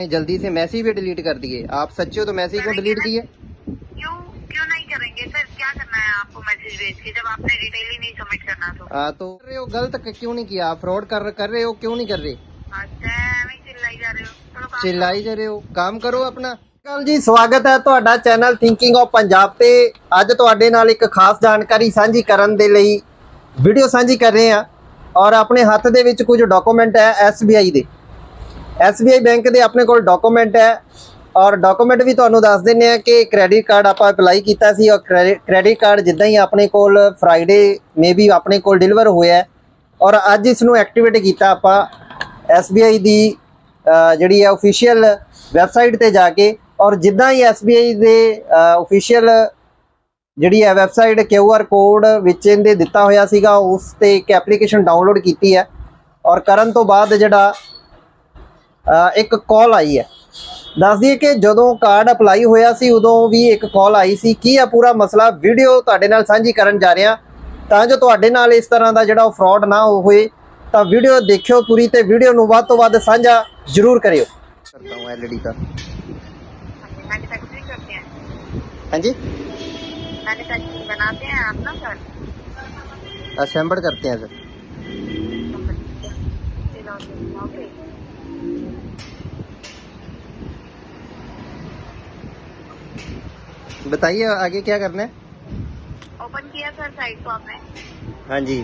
जल्दी से मैसेज भी डिलीट कर दिए आप सच्चे हो तो मैसेज को डिलीट किए क्यों क्यों नहीं करेंगे सर क्या करना है आपको मैसेज भेज के जब आपने डिटेल ही नहीं सबमिट करना तो आ, तो कर रहे हो गलत क- क्यों नहीं किया आप फ्रॉड कर कर रहे हो क्यों नहीं कर रहे अच्छा ਐਵੇਂ ਹੀ चिल्लाई जा रहे हो चलो काम चिल्लाई जा रहे हो काम करो अपना ਕੱਲ ਜੀ ਸਵਾਗਤ ਹੈ ਤੁਹਾਡਾ ਚੈਨਲ ਥਿੰਕਿੰਗ ਆਫ ਪੰਜਾਬ ਤੇ ਅੱਜ ਤੁਹਾਡੇ ਨਾਲ ਇੱਕ ਖਾਸ ਜਾਣਕਾਰੀ ਸਾਂਝੀ ਕਰਨ ਦੇ ਲਈ ਵੀਡੀਓ ਸਾਂਝੀ ਕਰ ਰਹੇ ਹਾਂ ਔਰ ਆਪਣੇ ਹੱਥ ਦੇ ਵਿੱਚ ਕੁਝ ਡਾਕੂਮੈਂਟ ਹੈ SBI ਦੇ SBI ਬੈਂਕ ਦੇ ਆਪਣੇ ਕੋਲ ਡਾਕੂਮੈਂਟ ਹੈ ਔਰ ਡਾਕੂਮੈਂਟ ਵੀ ਤੁਹਾਨੂੰ ਦੱਸ ਦਿੰਨੇ ਆ ਕਿ ਕ੍ਰੈਡਿਟ ਕਾਰਡ ਆਪਾਂ ਅਪਲਾਈ ਕੀਤਾ ਸੀ ਔਰ ਕ੍ਰੈਡਿਟ ਕਾਰਡ ਜਿੱਦਾਂ ਹੀ ਆਪਣੇ ਕੋਲ ਫਰਾਈਡੇ ਮੇ ਵੀ ਆਪਣੇ ਕੋਲ ਡਿਲੀਵਰ ਹੋਇਆ ਔਰ ਅੱਜ ਇਸ ਨੂੰ ਐਕਟੀਵੇਟ ਕੀਤਾ ਆਪਾਂ SBI ਦੀ ਜਿਹੜੀ ਹੈ ਅਫੀਸ਼ੀਅਲ ਵੈਬਸਾਈਟ ਤੇ ਜਾ ਕੇ ਔਰ ਜਿੱਦਾਂ ਹੀ SBI ਦੇ ਅਫੀਸ਼ੀਅਲ ਜਿਹੜੀ ਹੈ ਵੈਬਸਾਈਟ QR ਕੋਡ ਵਿੱਚ ਇਹਦੇ ਦਿੱਤਾ ਹੋਇਆ ਸੀਗਾ, ਉਸ ਤੇ ਇੱਕ ਐਪਲੀਕੇਸ਼ਨ ਡਾਊਨਲੋਡ ਕੀਤੀ ਹੈ ਔਰ ਕਰਨ ਤੋਂ ਬਾਅਦ ਜਿਹੜਾ ਇੱਕ ਕਾਲ ਆਈ ਹੈ ਦੱਸ ਦਈਏ ਕਿ ਜਦੋਂ ਕਾਰਡ ਅਪਲਾਈ ਹੋਇਆ ਸੀ ਉਦੋਂ ਵੀ ਇੱਕ ਕਾਲ ਆਈ ਸੀ ਕੀ ਆ ਪੂਰਾ ਮਸਲਾ ਵੀਡੀਓ ਤੁਹਾਡੇ ਨਾਲ ਸਾਂਝੀ ਕਰਨ ਜਾ ਰਹੇ ਹਾਂ ਤਾਂ ਜੋ ਤੁਹਾਡੇ ਨਾਲ ਇਸ ਤਰ੍ਹਾਂ ਦਾ ਜਿਹੜਾ ਫਰਾਡ ਨਾ ਹੋਏ ਤਾਂ ਵੀਡੀਓ ਦੇਖਿਓ ਪੂਰੀ ਤੇ ਵੀਡੀਓ ਨੂੰ ਵੱਧ ਤੋਂ ਵੱਧ ਸਾਂਝਾ ਜ਼ਰੂਰ ਕਰਿਓ ਕਰਤਾ ਹੂੰ ਐਲਈਡੀ ਦਾ मैन्युफैक्चरिंग करते हैं ਹਾਂਜੀ मैन्युफैक्चरिंग बनाते हैं आप ना सर असेंबल करते हैं सर ओके बताइए आगे क्या करना है? ओपन किया सर साइट को आपने? हाँ जी।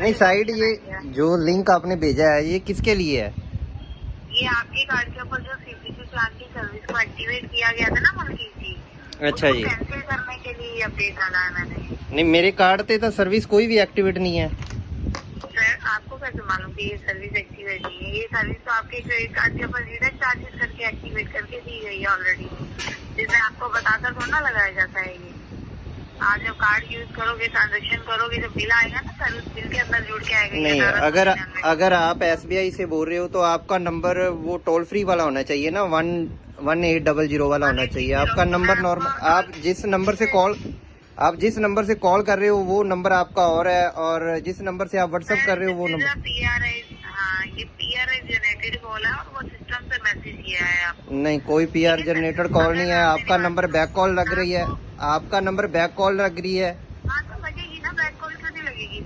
नहीं साइड ये जो लिंक आपने भेजा है ये किसके लिए है? ये आपके कार्ड के ऊपर जो सीपीसी प्लान की सर्विस को एक्टिवेट किया गया था ना मलकी जी अच्छा जी। कैंसिल करने के लिए अपडेट डाला है मैंने। नहीं मेरे कार्ड पे तो सर्विस कोई भी एक्टिवेट नहीं है। सर आपको कैसे मालूम कि ये सर्विस एक्टिवेट नहीं है? ये सर्विस तो आपके क्रेडिट कार्ड के ऊपर रिटर्न चार्जेस करके एक्टिवेट करके दी गई है ऑलरेडी जिसमें आपको बताकर थोड़ा ना लगाया जाता है ये आप जब कार्ड यूज़ करोगे ट्रांजेक्शन करोगे जब बिल आएगा ना सर उस बिल के अंदर जुड़ के आएगा। नहीं अगर अगर आप एसबीआई से बोल रहे हो तो आपका नंबर वो टोल फ्री वाला होना चाहिए ना one one eight double zero वाला होना चाहिए। आपका नंबर नॉर्मल आप जिस नंबर से कॉल आप जिस नंबर से कॉल कर रहे हो वो नंबर आपका और है और जिस नंबर से आप व्हाट्सअप कर रहे हो वो नंबर पीआरआई हाँ ये पीआरआई जनरेटेड कॉल है और वो मैसेज किया है नहीं कोई पीआर जनरेटर कॉल नहीं है। आपका नंबर बैक कॉल लग रही है। आपका नंबर बैक कॉल लग रही है।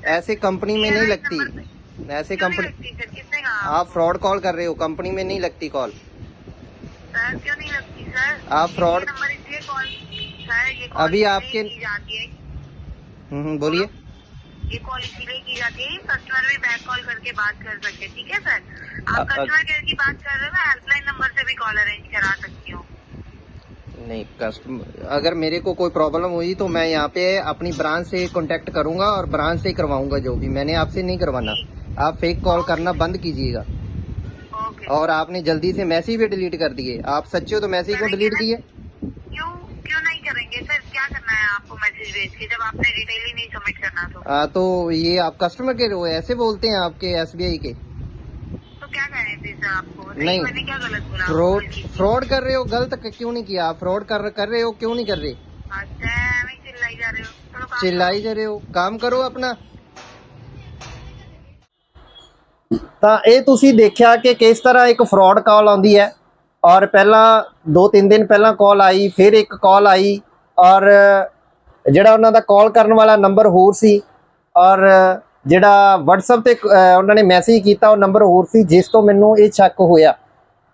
ऐसे कंपनी में नहीं लगती। ऐसे कंपनी आप फ्रॉड कॉल कर रहे हो कंपनी में नहीं लगती कॉल आप फ्रॉड अभी आपके हम्म, बोलिए। ये कॉल इसीलिए की जाती है कस्टमर भी बैक कॉल करके बात कर सकते हैं ठीक है सर आप कस्टमर केयर की बात कर रहे हो मैं हेल्पलाइन नंबर से भी कॉल अरेंज करा सकती हूँ। नहीं कस्टमर अगर मेरे को कोई प्रॉब्लम हुई तो मैं यहाँ पे अपनी ब्रांच से कांटेक्ट करूँगा और ब्रांच से ही करवाऊँगा जो भी। मैंने आपसे नहीं करवाना। आप फेक कॉल करना बंद कीजिएगा। और आपने जल्दी से मैसेज भी डिलीट कर दिए। आप सच्चे हो तो मैसेज को डिलीट किए। करेंगे सर क्या करना है आपको मैसेज भेज के जब आपने डिटेल ही नहीं सबमिट करना तो आ, तो ये आप कस्टमर के हो ऐसे बोलते हैं आपके एस के तो क्या कहें फिर सर आपको नहीं। नहीं मैंने क्या गलत बोला फ्रॉड बोल कीजिए। फ्रॉड कर रहे हो गलत क- क्यों नहीं किया आप फ्रॉड कर कर रहे हो क्यों नहीं कर रहे अच्छा मैं चिल्लाई जा रहे हो चलो काम चिल्लाई जा रहे हो काम करो अपना ਤਾਂ ਇਹ ਤੁਸੀਂ ਦੇਖਿਆ ਕਿ ਕਿਸ ਤਰ੍ਹਾਂ ਇੱਕ ਫਰਾਡ ਕਾਲ ਆਉਂਦੀ ਹੈ ਔਰ ਪਹਿਲਾਂ 2-3 ਦਿਨ ਪਹਿਲਾਂ ਕਾਲ ਆਈ, ਫਿਰ ਇੱਕ ਕਾਲ ਆਈ ਔਰ ਜਿਹੜਾ ਉਹਨਾਂ ਦਾ ਕਾਲ ਕਰਨ ਵਾਲਾ ਨੰਬਰ ਹੋਰ ਸੀ ਔਰ ਜਿਹੜਾ WhatsApp ਤੇ ਉਹਨਾਂ ਨੇ ਮੈਸੇਜ ਕੀਤਾ ਉਹ ਨੰਬਰ ਹੋਰ ਸੀ, ਜਿਸ ਤੋਂ ਮੈਨੂੰ ਇਹ ਸ਼ੱਕ ਹੋਇਆ।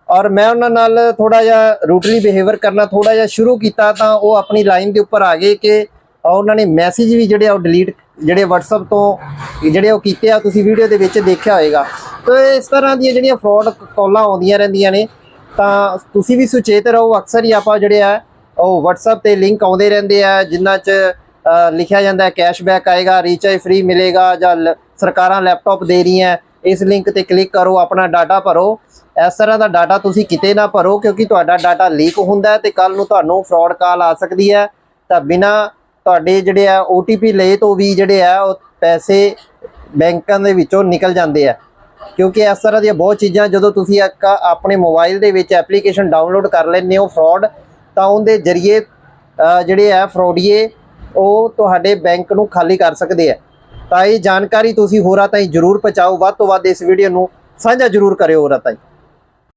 ਔਰ ਮੈਂ ਉਹਨਾਂ ਨਾਲ ਥੋੜਾ ਜਿਹਾ ਰੂਟਲੀ ਬਿਹੇਵਰ ਕਰਨਾ ਥੋੜਾ ਜਿਹਾ ਸ਼ੁਰੂ ਕੀਤਾ ਤਾਂ ਉਹ ਆਪਣੀ ਲਾਈਨ ਦੇ ਉੱਪਰ ਆ ਗਏ ਕਿ ਉਹਨਾਂ ਨੇ ਮੈਸੇਜ ਵੀ ਜਿਹੜੇ ਆ ਉਹ ਡਿਲੀਟ ਜਿਹੜੇ WhatsApp ਤੋਂ ਜਿਹੜੇ ਉਹ ਕੀਤੇ ਆ, ਤੁਸੀਂ ਵੀਡੀਓ ਦੇ ਵਿੱਚ ਦੇਖਿਆ ਹੋਵੇਗਾ ਤਾਂ ਇਸ ਤਰ੍ਹਾਂ ਦੀਆਂ ਜਿਹੜੀਆਂ ਫਰਾਡ ਕਾਲਾਂ ਆਉਂਦੀਆਂ ਰਹਿੰਦੀਆਂ ਨੇ ਤਾਂ ਤੁਸੀਂ ਵੀ ਸੁਚੇਤ ਰਹੋ, ਅਕਸਰ ਹੀ ਆਪਾਂ ਜਿਹੜੇ ਆ, ਉਹ WhatsApp ਤੇ ਲਿੰਕ ਆਉਂਦੇ ਰਹਿੰਦੇ ਆ ਜਿਨ੍ਹਾਂ 'ਚ ਲਿਖਿਆ ਜਾਂਦਾ ਹੈ ਕੈਸ਼ਬੈਕ ਆਏਗਾ ਰੀਚਾਰਜ ਫ੍ਰੀ ਮਿਲੇਗਾ, ਜਾਂ ਲ- ਸਰਕਾਰਾਂ ਲੈਪਟਾਪ ਦੇ ਰਹੀਆਂ, ਇਸ ਲਿੰਕ ਤੇ ਕਲਿੱਕ ਕਰੋ, ਆਪਣਾ ਡਾਟਾ ਭਰੋ। ਇਸ ਤਰ੍ਹਾਂ ਦਾ ਡਾਟਾ ਤੁਸੀਂ ਕਿਤੇ ਨਾ ਭਰੋ, ਕਿਉਂਕਿ ਤੁਹਾਡਾ ਡਾਟਾ ਲੀਕ ਹੁੰਦਾ ਹੈ ਤੇ ਕੱਲ ਨੂੰ ਤੁਹਾਨੂੰ ਫਰਾਡ ਕਾਲ ਆ ਸਕਦੀ ਹੈ। ਤਾਂ ਬਿਨਾ ਤੁਹਾਡੇ ਜਿਹੜੇ ਆ OTP ਲਏ ਤੋਂ ਵੀ ਜਿਹੜੇ ਆ, ਉਹ ਪੈਸੇ ਬੈਂਕਾਂ ਦੇ ਵਿੱਚੋਂ ਨਿਕਲ ਜਾਂਦੇ ਆ। ਕਿਉਂਕਿ ਇਸ ਤਰ੍ਹਾਂ ਦੀਆਂ ਬਹੁਤ ਚੀਜ਼ਾਂ, ਜਦੋਂ ਤੁਸੀਂ ਇੱਕ ਆਪਣੇ ਮੋਬਾਈਲ ਦੇ ਵਿੱਚ ਐਪਲੀਕੇਸ਼ਨ ਡਾਊਨਲੋਡ ਕਰ ਲੈਂਦੇ ਹੋ ਫਰਾਡ, ਤਾਂ ਉਹਦੇ ਜ਼ਰੀਏ ਜਿਹੜੇ ਆ ਫਰੋਡੀਏ, ਉਹ ਤੁਹਾਡੇ ਬੈਂਕ ਨੂੰ ਖਾਲੀ ਕਰ ਸਕਦੇ ਆ। ਤਾਂ ਇਹ ਜਾਣਕਾਰੀ ਤੁਸੀਂ ਹੋਰਾਂ ਤਾਈਂ ਜਰੂਰ ਪਹੁੰਚਾਓ। ਵੱਧ ਤੋਂ ਵੱਧ ਇਸ ਵੀਡੀਓ ਨੂੰ ਸਾਂਝਾ ਜਰੂਰ ਕਰਿਓ ਹੋਰਾਂ ਤਾਈਂ।